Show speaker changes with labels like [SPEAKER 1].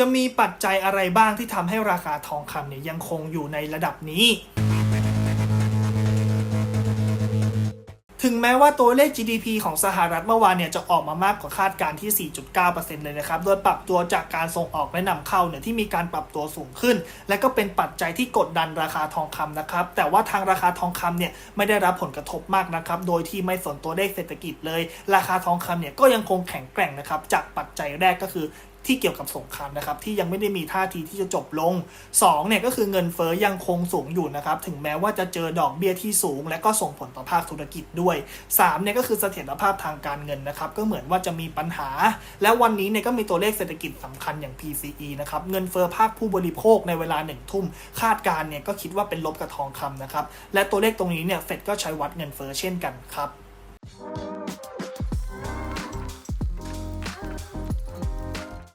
[SPEAKER 1] จะมีปัจจัยอะไรบ้างที่ทำให้ราคาทองคำเนี่ยยังคงอยู่ในระดับนี้ ถึงแม้ว่าตัวเลข GDP ของสหรัฐเมื่อวานเนี่ยจะออกมามากกว่าคาดการณ์ที่ 4.9%เลยนะครับ โดยปรับตัวจากการส่งออกและนำเข้าเนี่ยที่มีการปรับตัวสูงขึ้น และก็เป็นปัจจัยที่กดดันราคาทองคำนะครับ แต่ว่าทางราคาทองคำเนี่ยไม่ได้รับผลกระทบมากนะครับ โดยที่ไม่สนตัวเลขเศรษฐกิจเลย ราคาทองคำเนี่ยก็ยังคงแข็งแกร่งนะครับจากปัจจัยแรกก็คือ ที่เกี่ยวกับสงครามนะครับที่ยังไม่ได้มีท่าทีที่จะจบลง2เนี่ยก็คือเงินเฟ้อยังคงสูงอยู่นะครับถึงแม้ว่าจะเจอดอกเบี้ยที่สูง และก็ส่งผลต่อภาคธุรกิจด้วย3เนี่ยก็คือเสถียรภาพทางการเงินนะครับก็เหมือนว่าจะมีปัญหา และวันนี้เนี่ยก็มีตัวเลขเศรษฐกิจสำคัญอย่าง PCE นะครับเงินเฟ้อภาคผู้บริโภคในเวลาหนึ่งทุ่มคาดการณ์เนี่ยก็คิดว่าเป็นลบกับทองคำนะครับและตัวเลขตรงนี้เนี่ยเฟดก็ใช้วัดเงินเฟ้อเช่นกันครับ